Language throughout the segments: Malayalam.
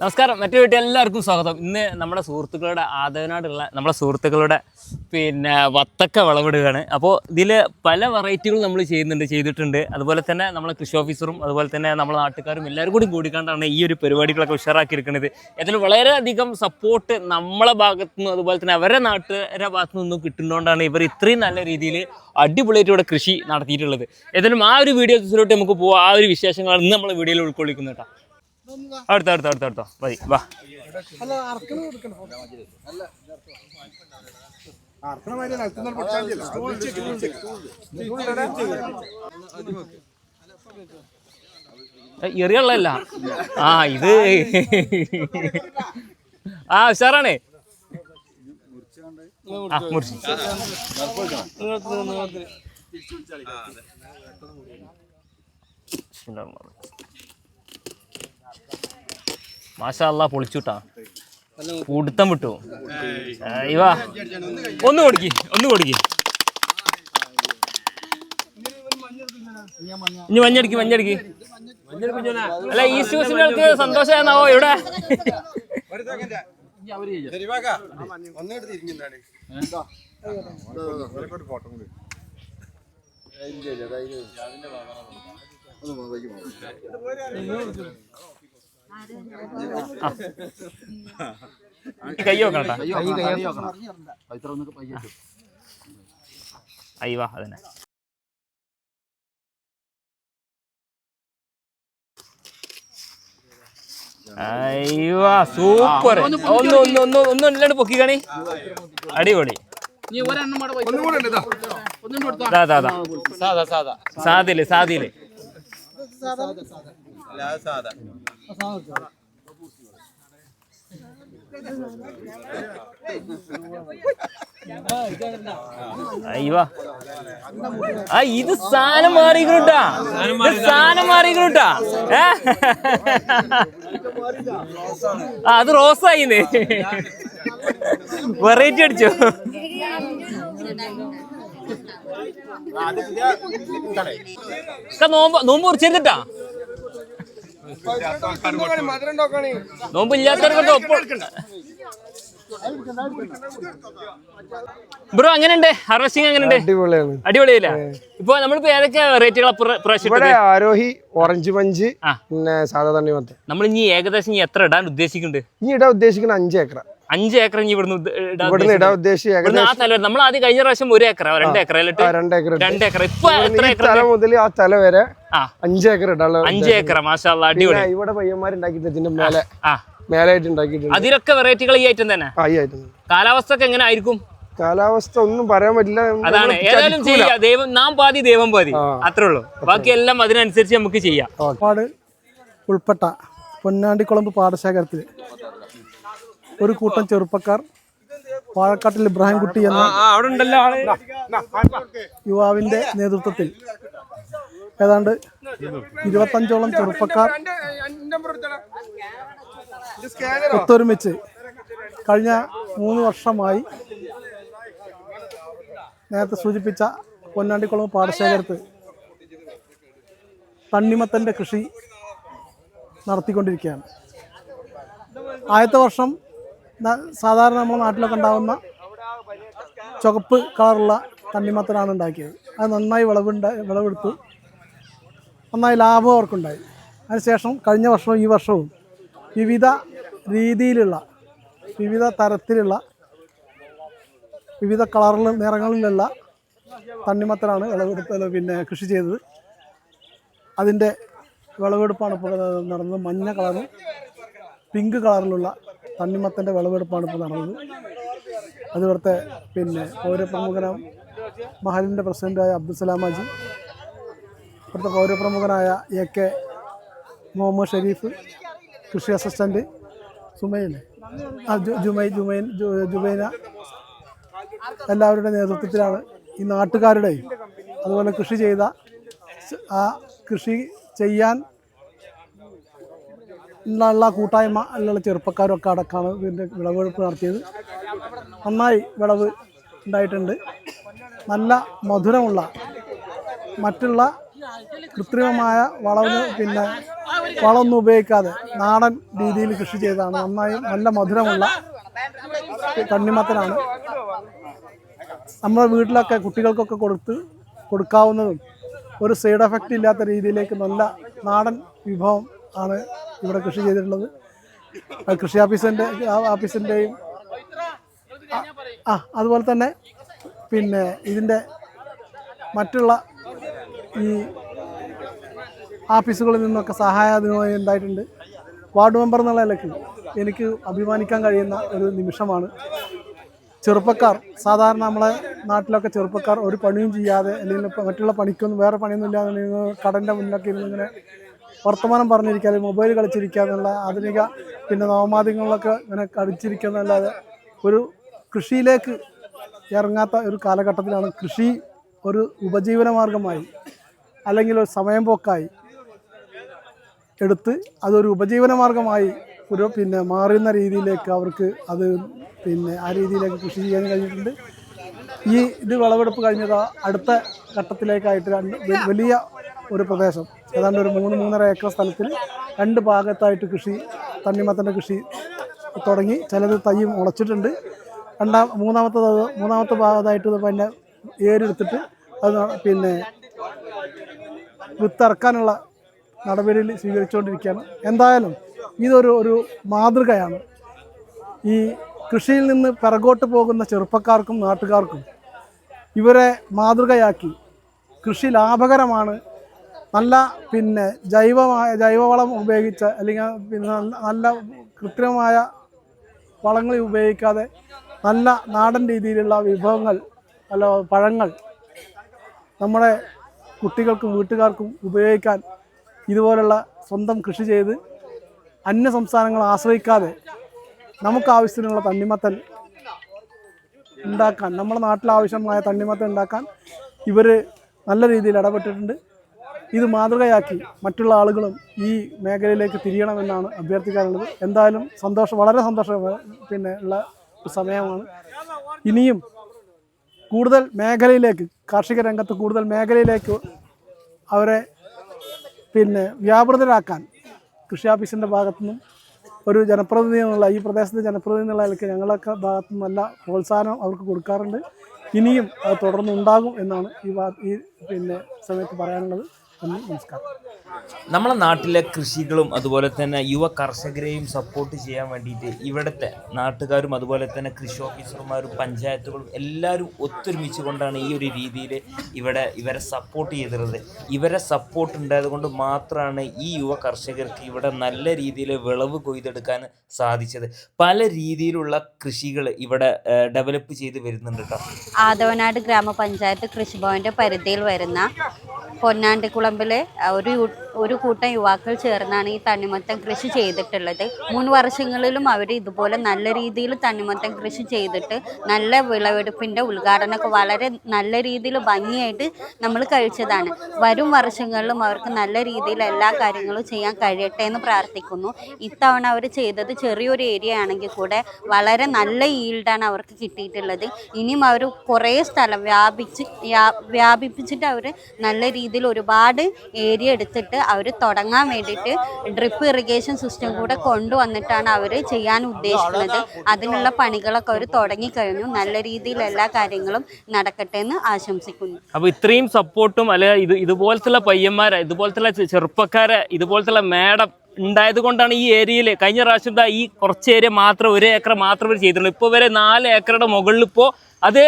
നമസ്കാരം. മറ്റു വീട്ടിൽ എല്ലാവർക്കും സ്വാഗതം. ഇന്ന് നമ്മുടെ സുഹൃത്തുക്കളുടെ ആദവനാടുള്ള നമ്മുടെ സുഹൃത്തുക്കളുടെ പിന്നെ വത്തക്ക വിളവിടുകയാണ്. അപ്പോൾ ഇതിൽ പല വെറൈറ്റികൾ നമ്മൾ ചെയ്യുന്നുണ്ട് ചെയ്തിട്ടുണ്ട്. അതുപോലെ തന്നെ നമ്മളെ കൃഷി ഓഫീസറും അതുപോലെ തന്നെ നമ്മളെ നാട്ടുകാരും എല്ലാവരും കൂടി കൂടിക്കാണ്ടാണ് ഈ ഒരു പരിപാടികളൊക്കെ ഉഷാറാക്കിയിരിക്കുന്നത് ഇതിൽ വളരെയധികം സപ്പോർട്ട് നമ്മളെ ഭാഗത്തു നിന്നും അതുപോലെ തന്നെ അവരുടെ നാട്ടുകാരുടെ ഭാഗത്തു നിന്നും കിട്ടുന്നതുകൊണ്ടാണ് ഇവർ ഇത്രയും നല്ല രീതിയിൽ അടിപൊളിയായിട്ട് ഇവിടെ കൃഷി നടത്തിയിട്ടുള്ളത്. ഏതായാലും ആ ഒരു വീഡിയോസിലോട്ട് നമുക്ക് പോകാം ആ ഒരു വിശേഷങ്ങളാണ് ഇന്ന് നമ്മൾ വീഡിയോയിൽ ഉൾക്കൊള്ളിക്കുന്നത് കേട്ടോ. അടുത്ത അടുത്ത അടുത്ത അടുത്ത. മതി വാ. എറിയുള്ളല്ല ആ ഇത്. ആ ഉഷാറാണേ. ആ മുറിച്ച്. മാഷാ അല്ലാ പൊളിച്ചുട്ടാ. കൊടുത്തം വിട്ടു. ഇവാ. ഒന്ന് കൊടുക്കി ഒന്ന് കൊടുക്കി. ഇനി മഞ്ഞടിക്ക് മഞ്ഞടിക്ക് അല്ല ഈ കോസ്റ്റിലേക്ക് സന്തോഷമായിരുന്നാവോ ഇവിടെ കൈ നോക്കണട്ടാ അയ്യവാ അതന്നെ. അയ്യോ സൂപ്പർ ഒന്ന് ഒന്ന് ഒന്ന് ഒന്ന് ഇല്ലാണ്ട് പൊക്കി കാണി. അടിപൊളി. ദാ, ദാ, ദാ. സാദിൽ സാദിൽ. അയ്യോ. ആ ഇത് സാധനം മാറി ഇത് സാധനം മാറി ഏ? ആ അത് റോസായിന്ന്. വെറൈറ്റി അടിച്ചു. നോമ്പ് നോമ്പ് കുറിച്ചിരുന്നിട്ടാ നോമ്പ് ഇല്ലാത്തവർക്ക് ഒപ്പം. ബ്രോ എങ്ങനെയുണ്ട് ഹാർവെസ്റ്റിംഗ് അങ്ങനെ അടിപൊളിയാണ്. അടിപൊളിയല്ല? ഇപ്പൊ നമ്മളിപ്പോ ഏതൊക്കെ ഇവിടെ ആരോഹി ഓറഞ്ച് പഞ്ച് പിന്നെ നമ്മൾ ഇനി ഏകദേശം ഇനി എത്ര ഇടാൻ ഉദ്ദേശിക്കുന്നുണ്ട്? ഇനി ഇടാൻ ഉദ്ദേശിക്കുന്ന അഞ്ച് അഞ്ച് ഏക്കർ ഇനി ഇവിടുന്ന് ഇടാൻ ഇവിടുന്ന് ഇടാൻ ഉദ്ദേശിക്കുന്നത്. ആ സ്ഥലം നമ്മൾ ആദ്യം കഴിഞ്ഞ പ്രാവശ്യം ഒരു ഏക്കർ രണ്ട് ഏക്കർ ആ, രണ്ട് ഏക്കർ ഇട്ടു. രണ്ട് ഏക്കർ ഇപ്പൊ എത്ര ഏക്കർ തല മുതൽ ആ തല വരെ അഞ്ച് ഏക്കർ ഇടാനുള്ള അഞ്ച് ഏക്കർ മാഷാ അല്ലാ, അടിപൊളി. ഇവിടെ പയ്യന്മാരുണ്ടാക്കിയിട്ട് ഇതിന്റെ മേലെ. ആ. മേലായിട്ട് ഉണ്ടാക്കിയിട്ടുണ്ട്. അതിലൊക്കെ വെറൈറ്റികൾ ഈ ഐറ്റം തന്നെ? ഈ കാലാവസ്ഥ ഒക്കെ എങ്ങനെ ആയിരിക്കും? കാലാവസ്ഥ ഒന്നും പറയാൻ പറ്റില്ല അതാണ്. ഏതായാലും ചെയ്യാം. ദൈവം നാം പാതി ദൈവം പാതി. അത്രേ ഉള്ളൂ ബാക്കി എല്ലാം അതിനനുസരിച്ച് നമുക്ക് ചെയ്യാം. പാട് ഉൾപ്പെട്ട പൊന്നാണ്ടിക്കുളമ്പ് പാടശേഖരത്തിൽ ഒരു കൂട്ടം ചെറുപ്പക്കാർ പാലക്കാട്ടിൽ ഇബ്രാഹിം കുട്ടി എന്ന യുവാവിന്റെ നേതൃത്വത്തിൽ. ഏതാണ്ട് ഇരുപത്തഞ്ചോളം ചെറുപ്പക്കാർ ഒത്തൊരുമിച്ച് കഴിഞ്ഞ മൂന്ന് വർഷമായി നേരത്തെ സൂചിപ്പിച്ച പൊന്നാണ്ടിക്കുളം പാടശേഖരത്ത് തണ്ണിമത്തന്റെ കൃഷി നടത്തിക്കൊണ്ടിരിക്കുകയാണ്. ആദ്യത്തെ വർഷം സാധാരണ നമ്മുടെ നാട്ടിലൊക്കെ ഉണ്ടാകുന്ന ചുവപ്പ് കളറുള്ള തണ്ണിമത്തനാണ് ഉണ്ടാക്കിയത്. അത് നന്നായി വിളവുണ്ട വിളവെടുത്തു. നന്നായി ലാഭം അവർക്കുണ്ടായി. അതിനുശേഷം കഴിഞ്ഞ വർഷവും ഈ വർഷവും വിവിധ രീതിയിലുള്ള വിവിധ തരത്തിലുള്ള വിവിധ കളറിലും നിറങ്ങളിലുള്ള തണ്ണിമത്തനാണ് വിളവെടുത്ത പിന്നെ കൃഷി ചെയ്തത്. അതിന്റെ വിളവെടുപ്പാണ് ഇപ്പോൾ നടന്നത് മഞ്ഞ കളറും പിങ്ക് കളറിലുള്ള തണ്ണിമത്തന്റെ വിളവെടുപ്പാണ് ഇപ്പോൾ നടന്നത്. അതിവിടുത്തെ പിന്നെ പൗരപ്രമുഖന മഹലിന്റെ പ്രസിഡന്റായ അബ്ദുസലാം സലാമാജി ഇവിടുത്തെ പൗരപ്രമുഖനായ എ കെ മുഹമ്മദ് ഷരീഫ് കൃഷി അസിസ്റ്റന്റ് സുമൈൻ ജുമൈ ജുമൈൻ ജുബൈന എല്ലാവരുടെ നേതൃത്വത്തിലാണ് ഈ നാട്ടുകാരുടെയും അതുപോലെ കൃഷി ചെയ്ത ആ കൃഷി ചെയ്യാൻ ഉള്ള കൂട്ടായ്മ ഉള്ള ചെറുപ്പക്കാരൊക്കെ അടക്കമാണ് ഇതിന്റെ വിളവെടുപ്പ് നടത്തിയത്. നന്നായി വിളവ് ഉണ്ടായിട്ടുണ്ട്. നല്ല മധുരമുള്ള മറ്റുള്ള കൃത്രിമമായ വളവ് പിന്നെ വളമൊന്നും ഉപയോഗിക്കാതെ നാടൻ രീതിയിൽ കൃഷി ചെയ്തതാണ്. നന്നായി നല്ല മധുരമുള്ള കണ്ണിമത്തനാണ് നമ്മുടെ വീട്ടിലൊക്കെ കുട്ടികൾക്കൊക്കെ കൊടുത്ത് കൊടുക്കാവുന്നതും ഒരു സൈഡ് എഫക്റ്റ് ഇല്ലാത്ത രീതിയിലേക്ക് നല്ല നാടൻ വിഭവം ആണ് ഇവിടെ കൃഷി ചെയ്തിട്ടുള്ളത്. കൃഷി ഓഫീസിന്റെ ഓഫീസിന്റെയും ആ അതുപോലെ തന്നെ പിന്നെ ഇതിന്റെ മറ്റുള്ള ഈ ഓഫീസുകളിൽ നിന്നൊക്കെ സഹായധനമായി ഉണ്ടായിട്ടുണ്ട്. വാർഡ് മെമ്പർ എന്നുള്ള നിലയ്ക്ക് എനിക്ക് അഭിമാനിക്കാൻ കഴിയുന്ന ഒരു നിമിഷമാണ്. ചെറുപ്പക്കാർ സാധാരണ നമ്മളെ നാട്ടിലൊക്കെ ചെറുപ്പക്കാർ ഒരു പണിയും ചെയ്യാതെ അല്ലെങ്കിൽ മറ്റുള്ള പണിക്കൊന്നും വേറെ പണിയൊന്നും ഇല്ലാതെ കടന്റെ മുന്നിലൊക്കെ ഇരുന്ന് ഇങ്ങനെ വർത്തമാനം പറഞ്ഞിരിക്കുക മൊബൈൽ കളിച്ചിരിക്കുക എന്നുള്ള ആധുനിക പിന്നെ നവമാധ്യമങ്ങളിലൊക്കെ ഇങ്ങനെ കളിച്ചിരിക്കുക എന്നല്ലാതെ ഒരു കൃഷിയിലേക്ക് ഇറങ്ങാത്ത ഒരു കാലഘട്ടത്തിലാണ് കൃഷി ഒരു ഉപജീവന മാർഗമായി അല്ലെങ്കിൽ ഒരു സമയം പോക്കായി എടുത്ത് അതൊരു ഉപജീവന മാർഗമായി ഒരു പിന്നെ മാറുന്ന രീതിയിലേക്ക് അവർക്ക് അത് പിന്നെ ആ രീതിയിലേക്ക് കൃഷി ചെയ്യാൻ കഴിഞ്ഞിട്ടുണ്ട്. ഈ ഇത് വിളവെടുപ്പ് കഴിഞ്ഞത് അടുത്ത ഘട്ടത്തിലേക്കായിട്ട് രണ്ട് വലിയ ഒരു പ്രദേശം. ഏതാണ്ട് ഒരു മൂന്ന് മൂന്നര ഏക്കർ സ്ഥലത്തിൽ രണ്ട് ഭാഗത്തായിട്ട് കൃഷി തണ്ണിമത്തന്റെ കൃഷി തുടങ്ങി. ചിലത് തൈ മുളച്ചിട്ടുണ്ട്. രണ്ടാം മൂന്നാമത്തെ മൂന്നാമത്തെ ഭാഗത്തായിട്ട് പിന്നെ ഏരെടുത്തിട്ട് അത് പിന്നെ വിത്തിറക്കാനുള്ള നടപടികൾ സ്വീകരിച്ചുകൊണ്ടിരിക്കുകയാണ്. എന്തായാലും ഇതൊരു ഒരു മാതൃകയാണ്. ഈ കൃഷിയിൽ നിന്ന് പിറകോട്ട് പോകുന്ന ചെറുപ്പക്കാർക്കും നാട്ടുകാർക്കും ഇവരെ മാതൃകയാക്കി കൃഷി ലാഭകരമാണ് നല്ല പിന്നെ ജൈവമായ ജൈവവളം ഉപയോഗിച്ച് അല്ലെങ്കിൽ പിന്നെ നല്ല- കൃത്രിമമായ വളങ്ങൾ ഉപയോഗിക്കാതെ നല്ല നാടൻ രീതിയിലുള്ള വിഭവങ്ങൾ അല്ല പഴങ്ങൾ നമ്മുടെ കുട്ടികൾക്കും വീട്ടുകാർക്കും ഉപയോഗിക്കാൻ ഇതുപോലുള്ള സ്വന്തം കൃഷി ചെയ്ത് അന്യ സംസ്ഥാനങ്ങൾ ആശ്രയിക്കാതെ നമുക്ക് ആവശ്യത്തിനുള്ള തണ്ണിമത്തൻ ഉണ്ടാക്കാൻ നമ്മുടെ നാട്ടിൽ ആവശ്യമായ തണ്ണിമത്തൻ ഉണ്ടാക്കാൻ ഇവർ നല്ല രീതിയിൽ ഇടപെട്ടിട്ടുണ്ട്. ഇത് മാതൃകയാക്കി മറ്റുള്ള ആളുകളും ഈ മേഖലയിലേക്ക് തിരിയണമെന്നാണ് അഭ്യർത്ഥിക്കാറുള്ളത്. എന്തായാലും സന്തോഷം വളരെ സന്തോഷം പിന്നെ ഉള്ള സമയമാണ്. ഇനിയും കൂടുതൽ മേഖലയിലേക്ക് കാർഷിക രംഗത്ത് കൂടുതൽ മേഖലയിലേക്ക് അവരെ പിന്നെ വ്യാപൃതരാക്കാൻ കൃഷി ഓഫീസിന്റെ ഭാഗത്തു നിന്നും ഒരു ജനപ്രതിനിധി എന്നുള്ള ഈ പ്രദേശത്തെ ജനപ്രതിനിധി എന്നുള്ള നിലയ്ക്ക് ഞങ്ങളൊക്കെ ഭാഗത്തു നല്ല പ്രോത്സാഹനം അവർക്ക് കൊടുക്കാറുണ്ട്. ഇനിയും അത് തുടർന്നുണ്ടാകും എന്നാണ് ഈ ഈ പിന്നെ സമയത്ത് പറയാനുള്ളത്. നമസ്കാരം. നമ്മളെ നാട്ടിലെ കൃഷികളും അതുപോലെ തന്നെ യുവ കർഷകരെയും സപ്പോർട്ട് ചെയ്യാൻ വേണ്ടിയിട്ട് ഇവിടുത്തെ നാട്ടുകാരും അതുപോലെ തന്നെ കൃഷി ഓഫീസർമാരും പഞ്ചായത്തുകളും എല്ലാവരും ഒത്തൊരുമിച്ച് കൊണ്ടാണ് ഈ ഒരു രീതിയിൽ ഇവിടെ ഇവരെ സപ്പോർട്ട് ചെയ്തിരുന്നത്. ഇവരെ സപ്പോർട്ട് ഉണ്ടായതുകൊണ്ട് മാത്രമാണ് ഈ യുവ കർഷകർക്ക് ഇവിടെ നല്ല രീതിയിൽ വിളവ് കൊയ്തെടുക്കാൻ സാധിച്ചത്. പല രീതിയിലുള്ള കൃഷികൾ ഇവിടെ ഡെവലപ്പ് ചെയ്ത് വരുന്നുണ്ട് കേട്ടോ. ആദവനാട് ഗ്രാമപഞ്ചായത്ത് കൃഷിഭവന്റെ പരിധിയിൽ വരുന്ന പൊന്നാണ്ടിക്കുളമ്പിലെ ഒരു ഒരു കൂട്ടം യുവാക്കൾ ചേർന്നാണ് ഈ തണ്ണിമത്തൻ കൃഷി ചെയ്തിട്ടുള്ളത്. മൂന്ന് വർഷങ്ങളിലും അവർ ഇതുപോലെ നല്ല രീതിയിൽ തണ്ണിമത്തൻ കൃഷി ചെയ്തിട്ട് നല്ല വിളവെടുപ്പിന്റെ ഉദ്ഘാടനമൊക്കെ വളരെ നല്ല രീതിയിൽ ഭംഗിയായിട്ട് നമ്മൾ കഴിച്ചതാണ്. വരും വർഷങ്ങളിലും അവർക്ക് നല്ല രീതിയിൽ എല്ലാ കാര്യങ്ങളും ചെയ്യാൻ കഴിയട്ടെ എന്ന് പ്രാർത്ഥിക്കുന്നു. ഇത്തവണ അവർ ചെയ്തത് ചെറിയൊരു ഏരിയ ആണെങ്കിൽ കൂടെ വളരെ നല്ല ഈൽഡാണ് അവർക്ക് കിട്ടിയിട്ടുള്ളത്. ഇനിയും അവർ കുറേ സ്ഥലം വ്യാപിച്ച് വ്യാ- വ്യാപിപ്പിച്ചിട്ട് അവർ നല്ല രീതിയിൽ ഒരുപാട് ഏരിയ എടുത്തിട്ട് അവർ തുടങ്ങാൻ വേണ്ടിയിട്ട് ഡ്രിപ്പ് ഇറിഗേഷൻ സിസ്റ്റം കൂടെ കൊണ്ടുവന്നിട്ടാണ് അവർ ചെയ്യാൻ ഉദ്ദേശിക്കുന്നത്. അതിനുള്ള പണികളൊക്കെ അവർ തുടങ്ങിക്കഴിഞ്ഞു നല്ല രീതിയിൽ എല്ലാ കാര്യങ്ങളും നടക്കട്ടെ എന്ന് ആശംസിക്കുന്നു. അപ്പോൾ ഇത്രയും സപ്പോർട്ടും അല്ലെ ഇത് ഇതുപോലത്തുള്ള പയ്യന്മാരെ ഇതുപോലത്തുള്ള ചെറുപ്പക്കാര് ഇതുപോലത്തുള്ള മേഡം ഉണ്ടായത് കൊണ്ടാണ് ഈ ഏരിയയിൽ കഴിഞ്ഞ പ്രാവശ്യം ഈ കുറച്ച് ഏരിയ മാത്രം ഒരു ഏക്കർ മാത്രം ചെയ്തിട്ടുള്ളൂ. ഇപ്പോൾ വരെ നാല് ഏക്കറുടെ മുകളിൽ ഇപ്പോൾ അത്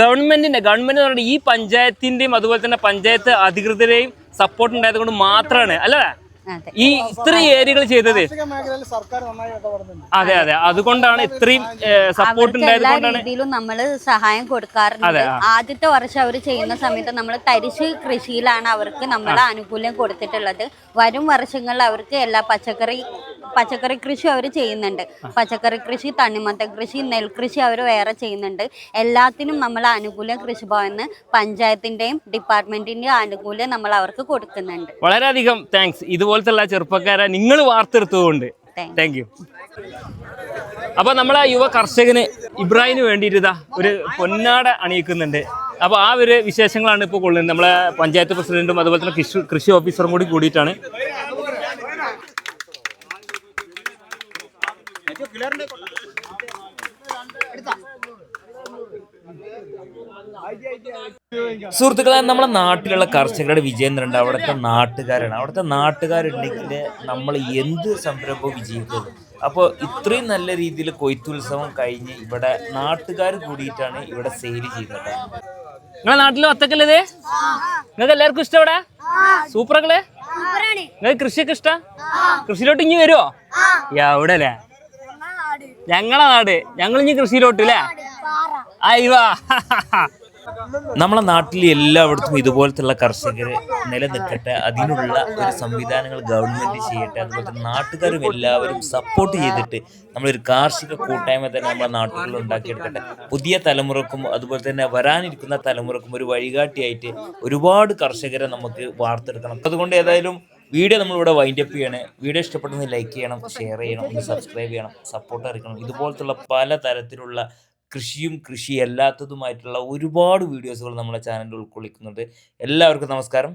ഗവൺമെന്റിന്റെ ഗവൺമെന്റ് എന്ന് പറയുന്നത് ഈ പഞ്ചായത്തിന്റെയും അതുപോലെ തന്നെ പഞ്ചായത്ത് അധികൃതരെയും സപ്പോർട്ട് ഉണ്ടായത് കൊണ്ട് മാത്രമാണ്. അല്ലേ? ഈ ഇത്രയും ഏരിയകൾ ചെയ്തത്. അതെ അതെ. അതുകൊണ്ടാണ് ഇത്രയും സപ്പോർട്ട് ഉണ്ടായത് കൊണ്ടാണ് രീതിയിലും നമ്മൾ സഹായം കൊടുക്കാറുണ്ട്. ആദ്യത്തെ വർഷം അവർ ചെയ്യുന്ന സമയത്ത് നമ്മൾ തരിശ് കൃഷിയിലാണ് അവർക്ക് നമ്മൾ ആനുകൂല്യം കൊടുത്തിട്ടുള്ളത്. വരും വർഷങ്ങളിൽ അവർക്ക് എല്ലാ പച്ചക്കറി പച്ചക്കറി കൃഷി അവർ ചെയ്യുന്നുണ്ട്. പച്ചക്കറി കൃഷി തണ്ണിമത്ത കൃഷി നെൽകൃഷി അവർ വേറെ ചെയ്യുന്നുണ്ട്. എല്ലാത്തിനും നമ്മൾ ആനുകൂല്യം കൃഷിഭവന് പഞ്ചായത്തിന്റെയും ഡിപ്പാർട്ട്മെന്റിന്റെയും ആനുകൂല്യം നമ്മൾ അവർക്ക് കൊടുക്കുന്നുണ്ട്. വളരെയധികം താങ്ക്സ് ഇതുപോലത്തെ ചെറുപ്പക്കാരെ നിങ്ങൾ വാർത്തെടുത്തതുകൊണ്ട് Thank താങ്ക് യു അപ്പൊ നമ്മളെ യുവ കർഷകന് ഇബ്രാഹിമിന് വേണ്ടിയിട്ട് ഇതാ ഒരു പൊന്നാട അണിയിക്കുന്നുണ്ട്. അപ്പൊ ആ ഒരു വിശേഷങ്ങളാണ് ഇപ്പോൾ കൊള്ളുന്നത്. നമ്മളെ പഞ്ചായത്ത് പ്രസിഡന്റും അതുപോലെ തന്നെ കൃഷി കൃഷി ഓഫീസറും കൂടി കൂടിയിട്ടാണ്. സുഹൃത്തുക്കളെ നമ്മളെ നാട്ടിലുള്ള കർഷകരുടെ വിജയം ഉണ്ട്. അവിടുത്തെ നാട്ടുകാരാണ്. അവിടുത്തെ നാട്ടുകാരുണ്ടെങ്കിൽ നമ്മൾ എന്ത് സംരംഭവും വിജയിക്കുന്നത് അപ്പോൾ ഇത്രയും നല്ല രീതിയിൽ കൊയ്ത്തുത്സവം കഴിഞ്ഞ് ഇവിടെ നാട്ടുകാർ കൂടിയിട്ടാണ് ഇവിടെ സെയിൽ ചെയ്യുന്നത് നിങ്ങളെ നാട്ടിൽ വത്തക്കല്ലേ നിങ്ങൾക്ക് എല്ലാവർക്കും ഇഷ്ടം ഇവിടെ സൂപ്പറക്കളെ നിങ്ങൾക്ക് കൃഷിയൊക്കെ ഇഷ്ട? കൃഷിയിലോട്ട് ഇനി വരുമോ എവിടെ അല്ലേ ഞങ്ങളെ നാട്. ഞങ്ങൾ ഇനി കൃഷിയിലോട്ട് അല്ലേ അയ്യവാ നമ്മളെ നാട്ടിൽ എല്ലായിടത്തും ഇതുപോലത്തുള്ള കർഷകർ നിലനിൽക്കട്ടെ. അതിനുള്ള ഒരു സംവിധാനങ്ങൾ ഗവൺമെന്റ് ചെയ്യട്ടെ. അതുപോലെ തന്നെ നാട്ടുകാരും എല്ലാവരും സപ്പോർട്ട് ചെയ്തിട്ട് നമ്മളൊരു കാർഷിക കൂട്ടായ്മ തന്നെ നമ്മുടെ നാട്ടുകളിൽ ഉണ്ടാക്കിയെടുക്കട്ടെ. പുതിയ തലമുറക്കും അതുപോലെ തന്നെ വരാനിരിക്കുന്ന തലമുറക്കും ഒരു വഴികാട്ടിയായിട്ട് ഒരുപാട് കർഷകരെ നമുക്ക് വാർത്തെടുക്കണം. അതുകൊണ്ട് ഏതായാലും വീഡിയോ നമ്മളിവിടെ വൈൻഡ് അപ്പ് ചെയ്യണേ. വീഡിയോ ഇഷ്ടപ്പെടുന്ന ലൈക്ക് ചെയ്യണം ഷെയർ ചെയ്യണം ഒന്ന് സബ്സ്ക്രൈബ് ചെയ്യണം സപ്പോർട്ട് അറിയിക്കണം. ഇതുപോലത്തുള്ള പല തരത്തിലുള്ള കൃഷിയും കൃഷി അല്ലാത്തതുമായിട്ടുള്ള ഒരുപാട് വീഡിയോസുകൾ നമ്മുടെ ചാനലിൽ ഉൾക്കൊള്ളിക്കുന്നുണ്ട്. എല്ലാവർക്കും നമസ്കാരം.